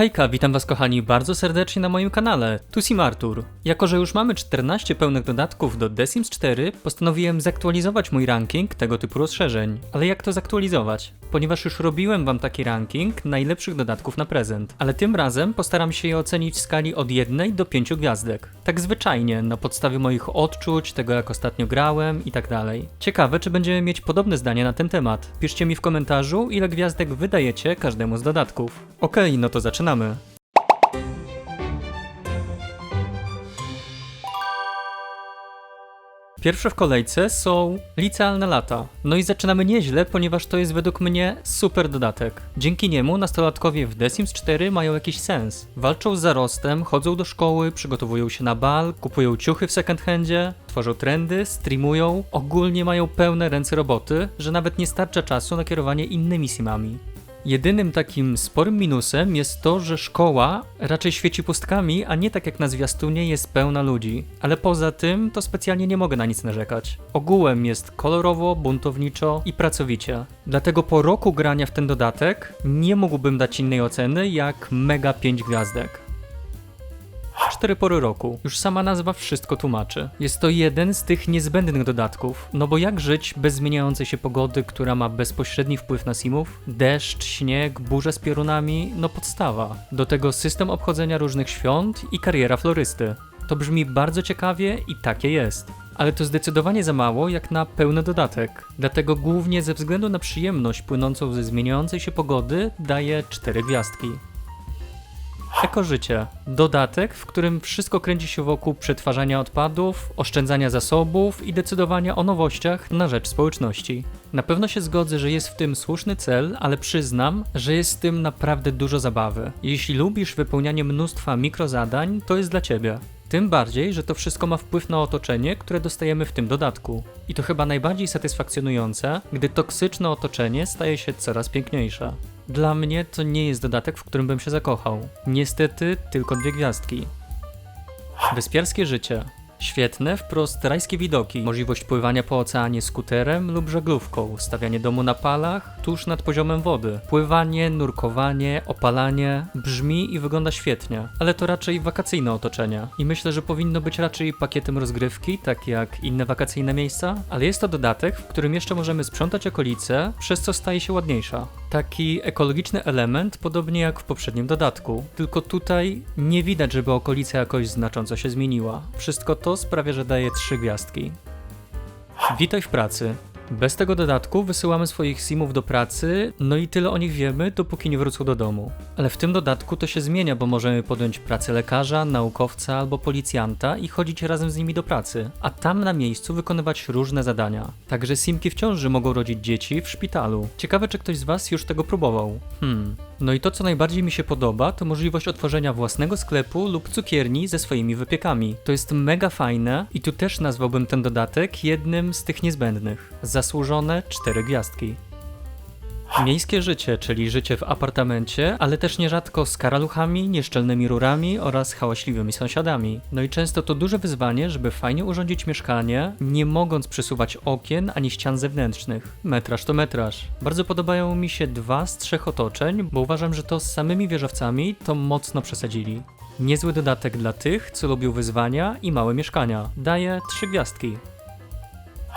Hejka, witam was kochani bardzo serdecznie na moim kanale, tu Sim Artur. Jako, że już mamy 14 pełnych dodatków do The Sims 4, postanowiłem zaktualizować mój ranking tego typu rozszerzeń. Ale jak to zaktualizować? Ponieważ już robiłem wam taki ranking najlepszych dodatków na prezent, ale tym razem postaram się je ocenić w skali od 1 do 5 gwiazdek. Tak zwyczajnie, na podstawie moich odczuć, tego jak ostatnio grałem i tak dalej. Ciekawe, czy będziemy mieć podobne zdanie na ten temat. Piszcie mi w komentarzu, ile gwiazdek wydajecie każdemu z dodatków. Okej, no to zaczynamy. Pierwsze w kolejce są licealne lata. No i zaczynamy nieźle, ponieważ to jest według mnie super dodatek. Dzięki niemu nastolatkowie w The Sims 4 mają jakiś sens. Walczą z zarostem, chodzą do szkoły, przygotowują się na bal, kupują ciuchy w second handzie, tworzą trendy, streamują, ogólnie mają pełne ręce roboty, że nawet nie starcza czasu na kierowanie innymi simami. Jedynym takim sporym minusem jest to, że szkoła raczej świeci pustkami, a nie tak jak na zwiastunie jest pełna ludzi. Ale poza tym to specjalnie nie mogę na nic narzekać. Ogółem jest kolorowo, buntowniczo i pracowicie. Dlatego po roku grania w ten dodatek nie mógłbym dać innej oceny jak mega 5 gwiazdek. Cztery pory roku. Już sama nazwa wszystko tłumaczy. Jest to jeden z tych niezbędnych dodatków, no bo jak żyć bez zmieniającej się pogody, która ma bezpośredni wpływ na simów? Deszcz, śnieg, burze z piorunami, no podstawa. Do tego system obchodzenia różnych świąt i kariera florysty. To brzmi bardzo ciekawie i takie jest. Ale to zdecydowanie za mało jak na pełny dodatek. Dlatego głównie ze względu na przyjemność płynącą ze zmieniającej się pogody daję 4 gwiazdki. Ekożycie. Dodatek, w którym wszystko kręci się wokół przetwarzania odpadów, oszczędzania zasobów i decydowania o nowościach na rzecz społeczności. Na pewno się zgodzę, że jest w tym słuszny cel, ale przyznam, że jest w tym naprawdę dużo zabawy. Jeśli lubisz wypełnianie mnóstwa mikrozadań, to jest dla ciebie. Tym bardziej, że to wszystko ma wpływ na otoczenie, które dostajemy w tym dodatku. I to chyba najbardziej satysfakcjonujące, gdy toksyczne otoczenie staje się coraz piękniejsze. Dla mnie to nie jest dodatek, w którym bym się zakochał. Niestety tylko dwie gwiazdki. Wyspiarskie życie. Świetne, wprost rajskie widoki, możliwość pływania po oceanie skuterem lub żaglówką, stawianie domu na palach tuż nad poziomem wody, pływanie, nurkowanie, opalanie, brzmi i wygląda świetnie, ale to raczej wakacyjne otoczenie. I myślę, że powinno być raczej pakietem rozgrywki, tak jak inne wakacyjne miejsca, ale jest to dodatek, w którym jeszcze możemy sprzątać okolice, przez co staje się ładniejsza. Taki ekologiczny element, podobnie jak w poprzednim dodatku, tylko tutaj nie widać, żeby okolica jakoś znacząco się zmieniła. Wszystko to sprawia, że daje trzy gwiazdki. Witaj w pracy. Bez tego dodatku wysyłamy swoich simów do pracy, no i tyle o nich wiemy, dopóki nie wrócą do domu. Ale w tym dodatku to się zmienia, bo możemy podjąć pracę lekarza, naukowca albo policjanta i chodzić razem z nimi do pracy, a tam na miejscu wykonywać różne zadania. Także simki w ciąży mogą rodzić dzieci w szpitalu. Ciekawe, czy ktoś z Was już tego próbował. Hmm. No i to, co najbardziej mi się podoba, to możliwość otworzenia własnego sklepu lub cukierni ze swoimi wypiekami. To jest mega fajne i tu też nazwałbym ten dodatek jednym z tych niezbędnych. Zasłużone cztery gwiazdki. Miejskie życie, czyli życie w apartamencie, ale też nierzadko z karaluchami, nieszczelnymi rurami oraz hałaśliwymi sąsiadami. No i często to duże wyzwanie, żeby fajnie urządzić mieszkanie, nie mogąc przesuwać okien ani ścian zewnętrznych. Metraż to metraż. Bardzo podobają mi się dwa z trzech otoczeń, bo uważam, że to z samymi wieżowcami to mocno przesadzili. Niezły dodatek dla tych, co lubią wyzwania i małe mieszkania. Daję trzy gwiazdki.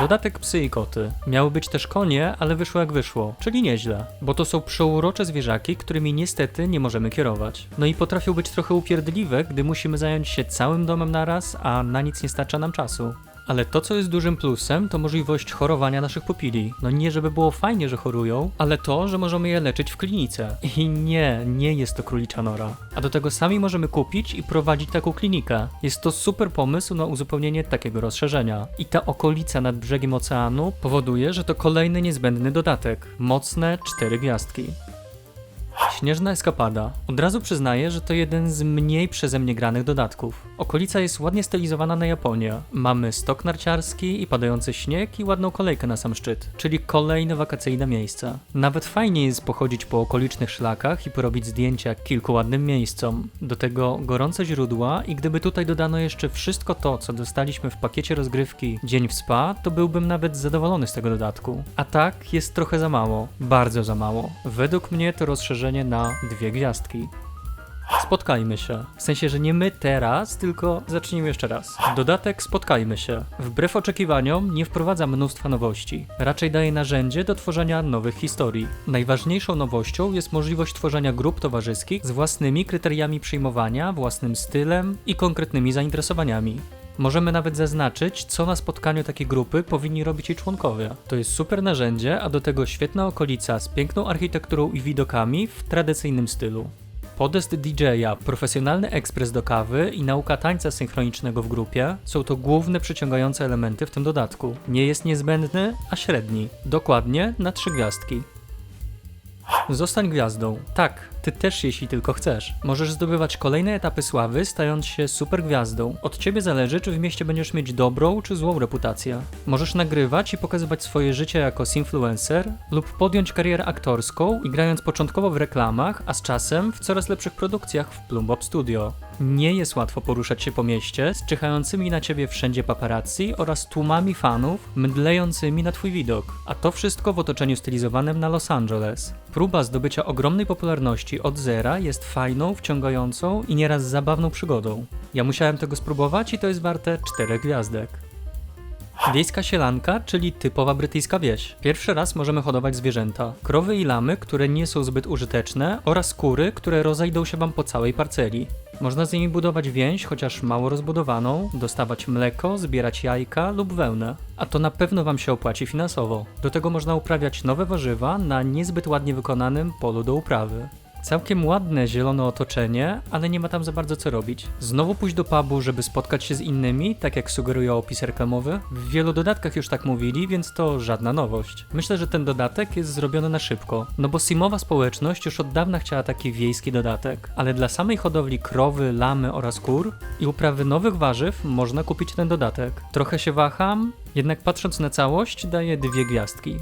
Dodatek psy i koty. Miały być też konie, ale wyszło jak wyszło, czyli nieźle, bo to są przeurocze zwierzaki, którymi niestety nie możemy kierować. No i potrafią być trochę upierdliwe, gdy musimy zająć się całym domem naraz, a na nic nie starcza nam czasu. Ale to, co jest dużym plusem, to możliwość chorowania naszych pupili. No nie, żeby było fajnie, że chorują, ale to, że możemy je leczyć w klinice. I nie, nie jest to królicza nora. A do tego sami możemy kupić i prowadzić taką klinikę. Jest to super pomysł na uzupełnienie takiego rozszerzenia. I ta okolica nad brzegiem oceanu powoduje, że to kolejny niezbędny dodatek. Mocne cztery gwiazdki. Śnieżna eskapada. Od razu przyznaję, że to jeden z mniej przeze mnie granych dodatków. Okolica jest ładnie stylizowana na Japonię. Mamy stok narciarski i padający śnieg i ładną kolejkę na sam szczyt, czyli kolejne wakacyjne miejsce. Nawet fajnie jest pochodzić po okolicznych szlakach i porobić zdjęcia kilku ładnym miejscom. Do tego gorące źródła i gdyby tutaj dodano jeszcze wszystko to, co dostaliśmy w pakiecie rozgrywki Dzień w Spa, to byłbym nawet zadowolony z tego dodatku. A tak jest trochę za mało. Bardzo za mało. Według mnie to rozszerzenie na dwie gwiazdki. Spotkajmy się. W sensie, że nie my teraz, tylko zacznijmy jeszcze raz. Dodatek Spotkajmy się. Wbrew oczekiwaniom nie wprowadza mnóstwa nowości. Raczej daje narzędzie do tworzenia nowych historii. Najważniejszą nowością jest możliwość tworzenia grup towarzyskich z własnymi kryteriami przyjmowania, własnym stylem i konkretnymi zainteresowaniami. Możemy nawet zaznaczyć, co na spotkaniu takiej grupy powinni robić jej członkowie. To jest super narzędzie, a do tego świetna okolica z piękną architekturą i widokami w tradycyjnym stylu. Podest DJ-a, profesjonalny ekspres do kawy i nauka tańca synchronicznego w grupie są to główne przyciągające elementy w tym dodatku. Nie jest niezbędny, a średni. Dokładnie na trzy gwiazdki. Zostań gwiazdą. Tak, ty też jeśli tylko chcesz. Możesz zdobywać kolejne etapy sławy, stając się super gwiazdą. Od ciebie zależy, czy w mieście będziesz mieć dobrą czy złą reputację. Możesz nagrywać i pokazywać swoje życie jako influencer lub podjąć karierę aktorską i grając początkowo w reklamach, a z czasem w coraz lepszych produkcjach w Plumbop Studio. Nie jest łatwo poruszać się po mieście z czyhającymi na ciebie wszędzie paparazzi oraz tłumami fanów mdlejącymi na twój widok. A to wszystko w otoczeniu stylizowanym na Los Angeles. Próba zdobycia ogromnej popularności od zera jest fajną, wciągającą i nieraz zabawną przygodą. Ja musiałem tego spróbować i to jest warte 4 gwiazdek. Wiejska sielanka, czyli typowa brytyjska wieś. Pierwszy raz możemy hodować zwierzęta. Krowy i lamy, które nie są zbyt użyteczne oraz kury, które rozejdą się wam po całej parceli. Można z nimi budować więź, chociaż mało rozbudowaną, dostawać mleko, zbierać jajka lub wełnę. A to na pewno wam się opłaci finansowo. Do tego można uprawiać nowe warzywa na niezbyt ładnie wykonanym polu do uprawy. Całkiem ładne zielone otoczenie, ale nie ma tam za bardzo co robić. Znowu pójść do pubu, żeby spotkać się z innymi, tak jak sugeruje opis reklamowy. W wielu dodatkach już tak mówili, więc to żadna nowość. Myślę, że ten dodatek jest zrobiony na szybko, no bo simowa społeczność już od dawna chciała taki wiejski dodatek. Ale dla samej hodowli krowy, lamy oraz kur i uprawy nowych warzyw można kupić ten dodatek. Trochę się waham, jednak patrząc na całość daję dwie gwiazdki.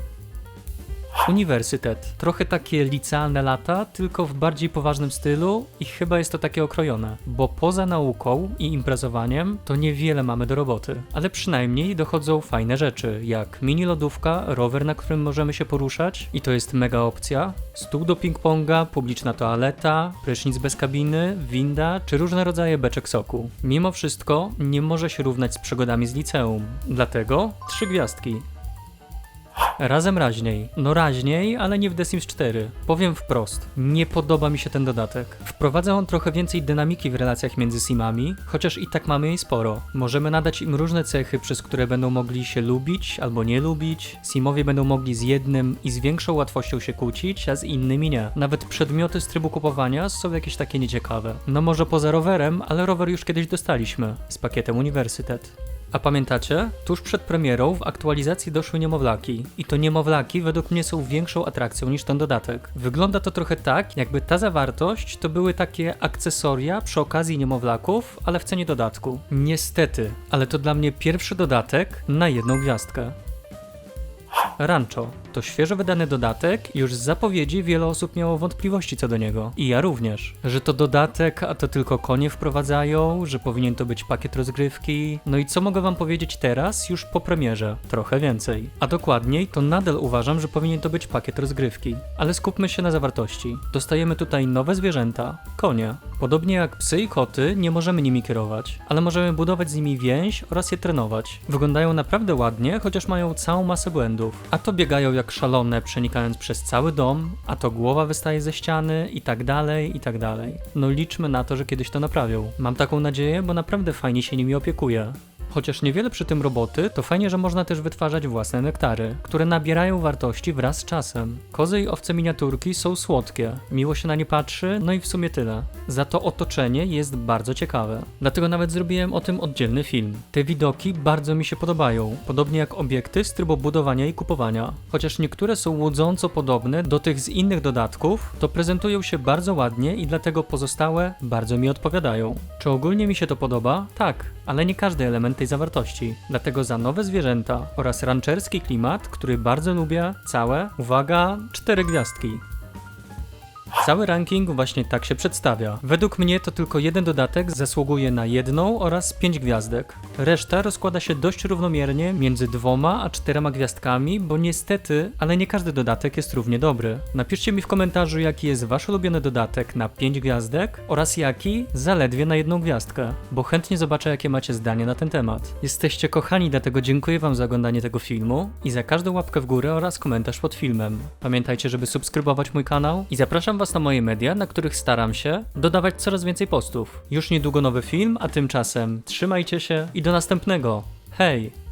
Uniwersytet. Trochę takie licealne lata, tylko w bardziej poważnym stylu i chyba jest to takie okrojone, bo poza nauką i imprezowaniem to niewiele mamy do roboty, ale przynajmniej dochodzą fajne rzeczy, jak mini lodówka, rower, na którym możemy się poruszać i to jest mega opcja, stół do ping-ponga, publiczna toaleta, prysznic bez kabiny, winda czy różne rodzaje beczek soku. Mimo wszystko nie może się równać z przygodami z liceum, dlatego trzy gwiazdki. Razem raźniej. No raźniej, ale nie w The Sims 4. Powiem wprost, nie podoba mi się ten dodatek. Wprowadza on trochę więcej dynamiki w relacjach między Simami, chociaż i tak mamy jej sporo. Możemy nadać im różne cechy, przez które będą mogli się lubić albo nie lubić. Simowie będą mogli z jednym i z większą łatwością się kłócić, a z innymi nie. Nawet przedmioty z trybu kupowania są jakieś takie nieciekawe. No może poza rowerem, ale rower już kiedyś dostaliśmy z pakietem Uniwersytet. A pamiętacie? Tuż przed premierą w aktualizacji doszły niemowlaki. I to niemowlaki według mnie są większą atrakcją niż ten dodatek. Wygląda to trochę tak, jakby ta zawartość to były takie akcesoria przy okazji niemowlaków, ale w cenie dodatku. Niestety, ale to dla mnie pierwszy dodatek na jedną gwiazdkę. Rancho to świeżo wydany dodatek i już z zapowiedzi wiele osób miało wątpliwości co do niego. I ja również. Że to dodatek, a to tylko konie wprowadzają, że powinien to być pakiet rozgrywki. No i co mogę wam powiedzieć teraz, już po premierze? Trochę więcej. A dokładniej, to nadal uważam, że powinien to być pakiet rozgrywki. Ale skupmy się na zawartości. Dostajemy tutaj nowe zwierzęta, konie. Podobnie jak psy i koty, nie możemy nimi kierować, ale możemy budować z nimi więź oraz je trenować. Wyglądają naprawdę ładnie, chociaż mają całą masę błędów. A to biegają jak szalone, przenikając przez cały dom, a to głowa wystaje ze ściany i tak dalej, i tak dalej. No liczmy na to, że kiedyś to naprawią. Mam taką nadzieję, bo naprawdę fajnie się nimi opiekuję. Chociaż niewiele przy tym roboty, to fajnie, że można też wytwarzać własne nektary, które nabierają wartości wraz z czasem. Kozy i owce miniaturki są słodkie, miło się na nie patrzy, no i w sumie tyle. Za to otoczenie jest bardzo ciekawe. Dlatego nawet zrobiłem o tym oddzielny film. Te widoki bardzo mi się podobają, podobnie jak obiekty z trybu budowania i kupowania. Chociaż niektóre są łudząco podobne do tych z innych dodatków, to prezentują się bardzo ładnie i dlatego pozostałe bardzo mi odpowiadają. Czy ogólnie mi się to podoba? Tak, ale nie każdy element tej zawartości. Dlatego za nowe zwierzęta oraz rancherski klimat, który bardzo lubię, całe, uwaga, cztery gwiazdki. Cały ranking właśnie tak się przedstawia. Według mnie to tylko jeden dodatek zasługuje na jedną oraz pięć gwiazdek. Reszta rozkłada się dość równomiernie między dwoma a czterema gwiazdkami, bo niestety, ale nie każdy dodatek jest równie dobry. Napiszcie mi w komentarzu, jaki jest wasz ulubiony dodatek na pięć gwiazdek oraz jaki zaledwie na jedną gwiazdkę, bo chętnie zobaczę, jakie macie zdanie na ten temat. Jesteście kochani, dlatego dziękuję wam za oglądanie tego filmu i za każdą łapkę w górę oraz komentarz pod filmem. Pamiętajcie, żeby subskrybować mój kanał i zapraszam was moje media, na których staram się dodawać coraz więcej postów. Już niedługo nowy film, a tymczasem trzymajcie się i do następnego. Hej!